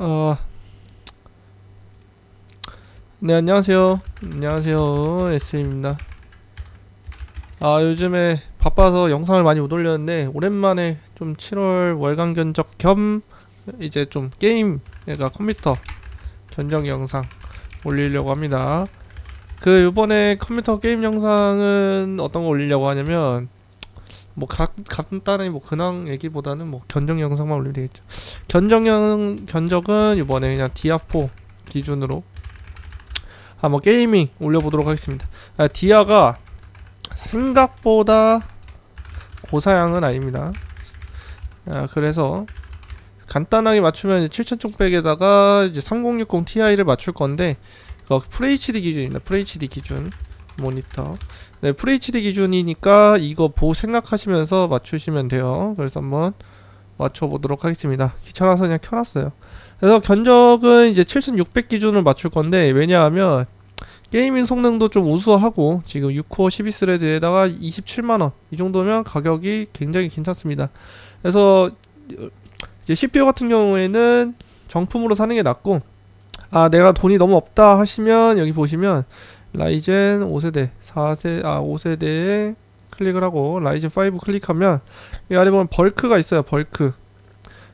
어, 네, 안녕하세요. 안녕하세요. SM입니다. 아, 요즘에 바빠서 영상을 많이 못 올렸는데, 오랜만에 좀 7월 월간 견적 겸, 이제 좀 게임, 그러니까 컴퓨터 견적 영상 올리려고 합니다. 그, 요번에 컴퓨터 게임 영상은 어떤 거 올리려고 하냐면, 뭐, 각, 간단히 뭐, 근황 얘기보다는 뭐, 견적 영상만 올리면 되겠죠. 견적형 견적은 이번에 그냥 디아4 기준으로 한번 게이밍 올려보도록 하겠습니다. 아, 디아가 생각보다 고사양은 아닙니다. 아, 그래서 간단하게 맞추면 이제 7600에다가 이제 3060 Ti를 맞출 건데 그 FHD 기준입니다. FHD 기준 모니터. 네, FHD 기준이니까 이거 보고 생각하시면서 맞추시면 돼요. 그래서 한번 맞춰보도록 하겠습니다. 귀찮아서 그냥 켜놨어요. 그래서 견적은 이제 7600 기준을 맞출 건데 왜냐하면 게이밍 성능도 좀 우수하고 지금 6코어 12스레드에다가 27만원 이 정도면 가격이 굉장히 괜찮습니다. 그래서 이제 CPU 같은 경우에는 정품으로 사는 게 낫고 아 내가 돈이 너무 없다 하시면 여기 보시면 라이젠 5세대 4세 아 5세대에 클릭을 하고 라이젠 5 클릭하면 이 아래 보면 벌크가 있어요. 벌크.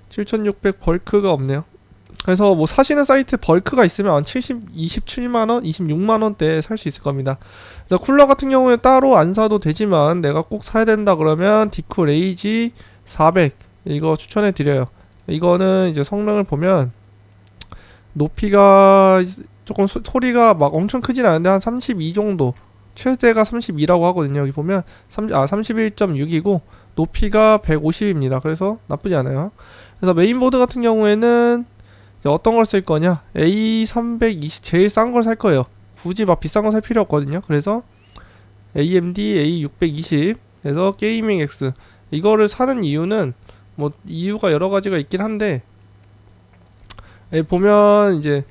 7600 벌크가 없네요. 그래서 뭐 사시는 사이트 벌크가 있으면 한 70, 27만 원, 26만 원대에 살 수 있을 겁니다. 그래서 쿨러 같은 경우에 따로 안 사도 되지만 내가 꼭 사야 된다 그러면 디쿠 레이지 400 이거 추천해 드려요. 이거는 이제 성능을 보면 높이가 조금 소, 소리가 막 엄청 크진 않은데 한 32 정도 최대가 32라고 하거든요. 여기 보면 3, 아 31.6이고 높이가 150입니다. 그래서 나쁘지 않아요. 그래서 메인보드 같은 경우에는 어떤 걸 쓸 거냐? A320 제일 싼 걸 살 거예요. 굳이 막 비싼 거 살 필요 없거든요. 그래서 AMD A620 그래서 게이밍 X 이거를 사는 이유는 뭐 이유가 여러 가지가 있긴 한데 에 보면 이제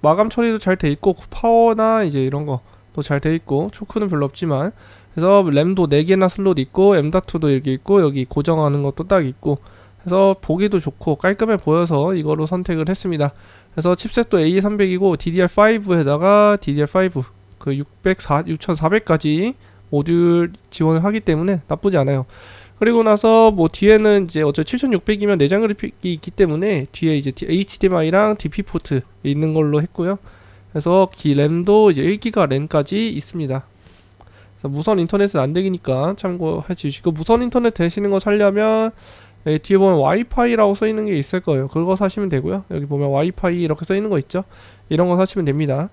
마감 처리도 잘 돼 있고 파워나 이제 이런 거또잘돼 있고 초크는 별로 없지만 그래서 램도 4개나 슬롯 있고 M.2도 이렇게 있고 여기 고정하는 것도 딱 있고 그래서 보기도 좋고 깔끔해 보여서 이거로 선택을 했습니다. 그래서 칩셋도 A300이고 DDR5에다가 DDR5 그 604, 6400까지 모듈 지원을 하기 때문에 나쁘지 않아요. 그리고 나서 뭐 뒤에는 이제 어차피 7600이면 내장 그래픽이 있기 때문에 뒤에 이제 HDMI랑 DP 포트 있는 걸로 했고요. 그래서 기 램도 이제 1기가 램까지 있습니다. 무선 인터넷은 안 되니까 참고해 주시고 무선 인터넷 되시는 거 살려면 여기 뒤에 보면 와이파이라고 써 있는 게 있을 거예요. 그거 사시면 되고요. 여기 보면 와이파이 이렇게 써 있는 거 있죠. 이런 거 사시면 됩니다.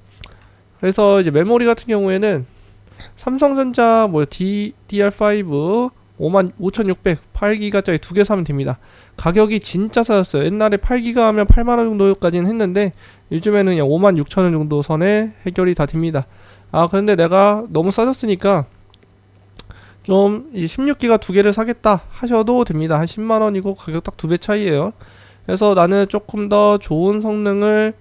그래서 이제 메모리 같은 경우에는 삼성전자 뭐 DDR5 5만 5600 8기가짜리 두 개 사면 됩니다. 가격이 진짜 싸졌어요. 옛날에 8기가 하면 8만 원 정도까지는 했는데 요즘에는 그냥 5만 6천 원 정도 선에 해결이 다 됩니다. 아 그런데 내가 너무 싸졌으니까 좀 16기가 두 개를 사겠다 하셔도 됩니다. 한 10만 원이고 가격 딱 두 배 차이예요. 그래서 나는 조금 더 좋은 성능을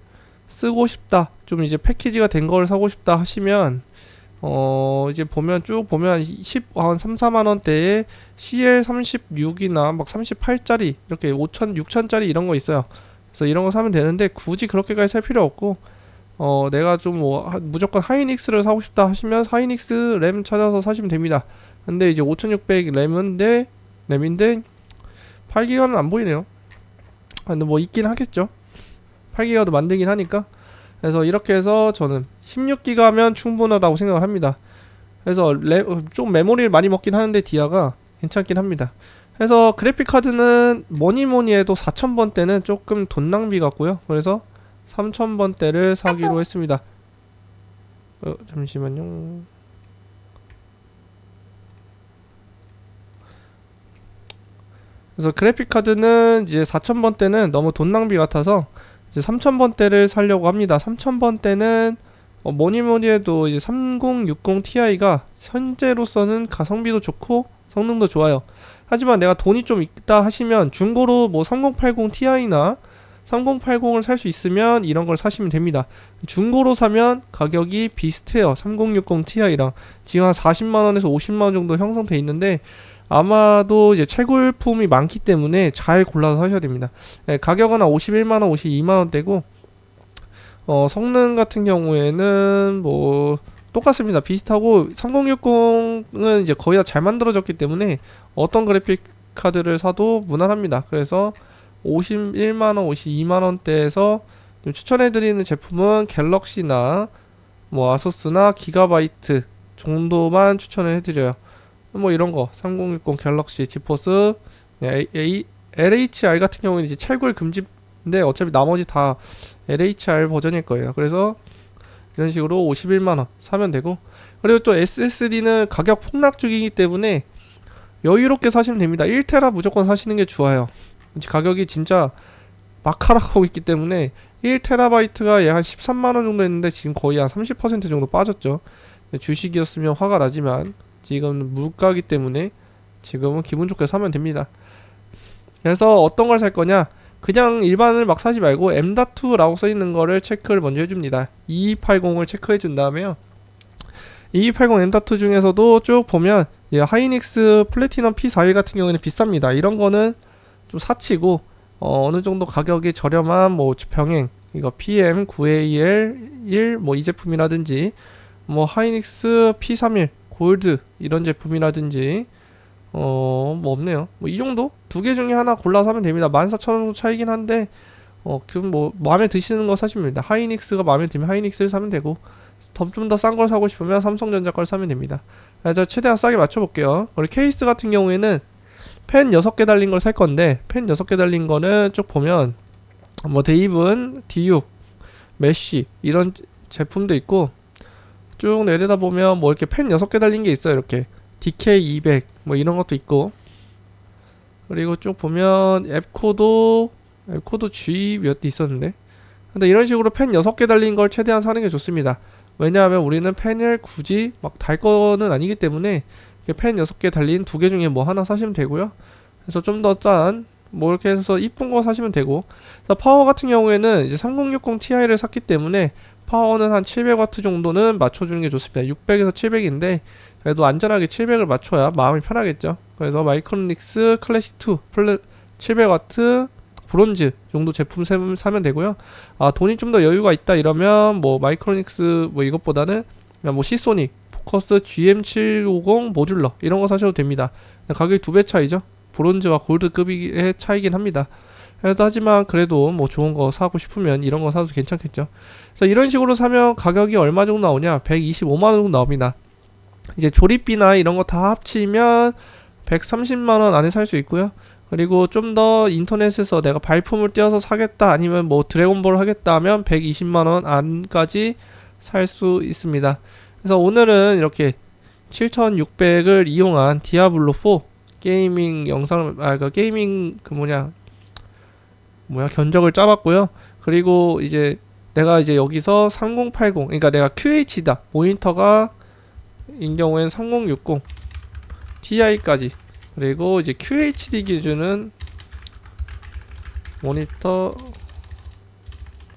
쓰고 싶다. 좀 이제 패키지가 된 걸 사고 싶다 하시면 어 이제 보면 쭉 보면 10, 한 3, 4만 원대에 CL36이나 막 38짜리 이렇게 5천, 6천짜리 이런 거 있어요. 그래서 이런 거 사면 되는데 굳이 그렇게까지 살 필요 없고 어 내가 좀 뭐 무조건 하이닉스를 사고 싶다 하시면 하이닉스 램 찾아서 사시면 됩니다. 근데 이제 5600 램인데 램인데 8기가는 안 보이네요. 아, 근데 뭐 있긴 하겠죠. 8기가도 만들긴 하니까. 그래서 이렇게 해서 저는 16기가면 충분하다고 생각을 합니다. 그래서 램, 좀 메모리를 많이 먹긴 하는데 디아가 괜찮긴 합니다. 그래서 그래픽 카드는 뭐니 뭐니 해도 4000번대는 조금 돈 낭비 같고요. 그래서 3000번대를 사기로 했습니다. 어, 잠시만요. 그래서 그래픽 카드는 이제 4000번대는 너무 돈 낭비 같아서 이제 3000번대를 살려고 합니다. 3000번대는 어, 뭐니 뭐니 해도 이제 3060 Ti가 현재로서는 가성비도 좋고 성능도 좋아요. 하지만 내가 돈이 좀 있다 하시면 중고로 뭐 3080 Ti나 3080을 살 수 있으면 이런 걸 사시면 됩니다. 중고로 사면 가격이 비슷해요. 3060 Ti랑 지금 한 40만 원에서 50만 원 정도 형성돼 있는데 아마도 이제 채굴품이 많기 때문에 잘 골라서 사셔야 됩니다. 네, 가격은 한 51만 원, 52만 원대고 어, 성능 같은 경우에는 뭐 똑같습니다. 비슷하고 3060은 이제 거의 다 잘 만들어졌기 때문에 어떤 그래픽 카드를 사도 무난합니다. 그래서 51만원, 52만원대에서 추천해드리는 제품은 갤럭시나 뭐 아서스나 기가바이트 정도만 추천을 해드려요. 뭐 이런 거 3060 갤럭시 지포스 A, A, LHR 같은 경우는 이제 채굴 금지인데 어차피 나머지 다 LHR 버전일 거예요. 그래서 이런 식으로 51만 원 사면 되고 그리고 또 SSD는 가격 폭락 중이기 때문에 여유롭게 사시면 됩니다. 1테라 무조건 사시는 게 좋아요. 가격이 진짜 막 하락하고 있기 때문에 1테라바이트가 약 한 13만 원 정도 했는데 지금 거의 한 30% 정도 빠졌죠. 주식이었으면 화가 나지만 지금 물가기 때문에 지금은 기분 좋게 사면 됩니다. 그래서 어떤 걸 살 거냐? 그냥 일반을 막 사지 말고 M.2라고 써 있는 거를 체크를 먼저 해줍니다. 2280을 체크해 준 다음에요. 2280 M.2 중에서도 쭉 보면 예, 하이닉스 플래티넘 P41 같은 경우에는 비쌉니다. 이런 거는 좀 사치고 어, 느 정도 가격이 저렴한 뭐 병행 이거 PM 9AL1 뭐 이 제품이라든지 뭐 하이닉스 P31 골드 이런 제품이라든지 어, 뭐 없네요. 뭐 이 정도? 두 개 중에 하나 골라서 하면 됩니다. 14,000원 정도 차이긴 한데, 어, 그뭐 마음에 드시는 거 사시면 됩니다. 하이닉스가 마음에 들면 하이닉스를 사면 되고, 좀 더 싼 걸 사고 싶으면 삼성전자 걸 사면 됩니다. 그래서 최대한 싸게 맞춰볼게요. 우리 케이스 같은 경우에는 펜 6개 달린 걸 살 건데, 펜 6개 달린 거는 쭉 보면, 뭐 데이븐, D6, 메쉬, 이런 제품도 있고, 쭉 내려다 보면 뭐 이렇게 펜 6개 달린 게 있어요. 이렇게. DK200 뭐 이런 것도 있고 그리고 쭉 보면 앱코도 앱코도 G 몇대 있었는데 근데 이런 식으로 펜 6개 달린 걸 최대한 사는 게 좋습니다 왜냐하면 우리는 펜을 굳이 막 달 거는 아니기 때문에 펜 6개 달린 두 개 중에 뭐 하나 사시면 되고요 그래서 좀 더 짠 뭐 이렇게 해서 이쁜 거 사시면 되고 파워 같은 경우에는 이제 3060 Ti를 샀기 때문에 파워는 한 700W 정도는 맞춰주는 게 좋습니다 600에서 700인데 그래도 안전하게 700을 맞춰야 마음이 편하겠죠. 그래서 마이크로닉스 클래식 2 플레 700W 브론즈 정도 제품 사면 되고요. 아 돈이 좀 더 여유가 있다 이러면 뭐 마이크로닉스 뭐 이것보다는 그냥 뭐 시소닉 포커스 GM750 모듈러 이런 거 사셔도 됩니다. 가격이 두 배 차이죠. 브론즈와 골드급의 차이긴 합니다. 그래서 하지만 그래도 뭐 좋은 거 사고 싶으면 이런 거 사도 괜찮겠죠. 그래서 이런 식으로 사면 가격이 얼마 정도 나오냐? 125만 원 정도 나옵니다. 이제 조립비나 이런 거 다 합치면 130만 원 안에 살 수 있고요. 그리고 좀 더 인터넷에서 내가 발품을 띄어서 사겠다 아니면 뭐 드래곤볼 하겠다 하면 120만 원 안까지 살 수 있습니다. 그래서 오늘은 이렇게 7600을 이용한 디아블로 4 게이밍 영상을 아그 게이밍 그 뭐냐 뭐야 견적을 짜봤고요. 그리고 이제 내가 이제 여기서 3080 그러니까 내가 QH다 모니터가 인 경우엔 3060 Ti까지 그리고 이제 QHD 기준은 모니터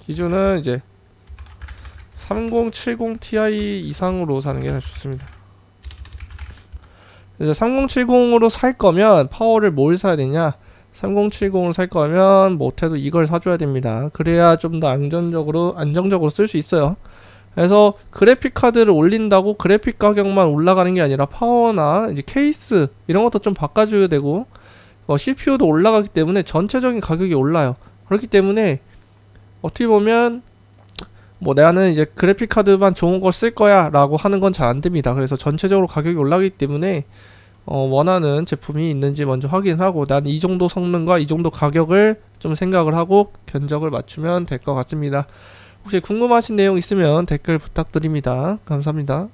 기준은 이제 3070 Ti 이상으로 사는 게 좋습니다. 이제 3070으로 살 거면 파워를 뭘 사야 되냐? 3070을 살 거면 못해도 이걸 사줘야 됩니다. 그래야 좀 더 안전적으로 안정적으로 쓸 수 있어요. 그래서 그래픽 카드를 올린다고 그래픽 가격만 올라가는 게 아니라 파워나 이제 케이스 이런 것도 좀 바꿔줘야 되고 어, CPU도 올라가기 때문에 전체적인 가격이 올라요. 그렇기 때문에 어떻게 보면 뭐 나는 이제 그래픽 카드만 좋은 걸 쓸 거야라고 하는 건 잘 안 됩니다. 그래서 전체적으로 가격이 올라가기 때문에 어, 원하는 제품이 있는지 먼저 확인하고 난 이 정도 성능과 이 정도 가격을 좀 생각을 하고 견적을 맞추면 될 것 같습니다. 혹시 궁금하신 내용 있으면 댓글 부탁드립니다. 감사합니다.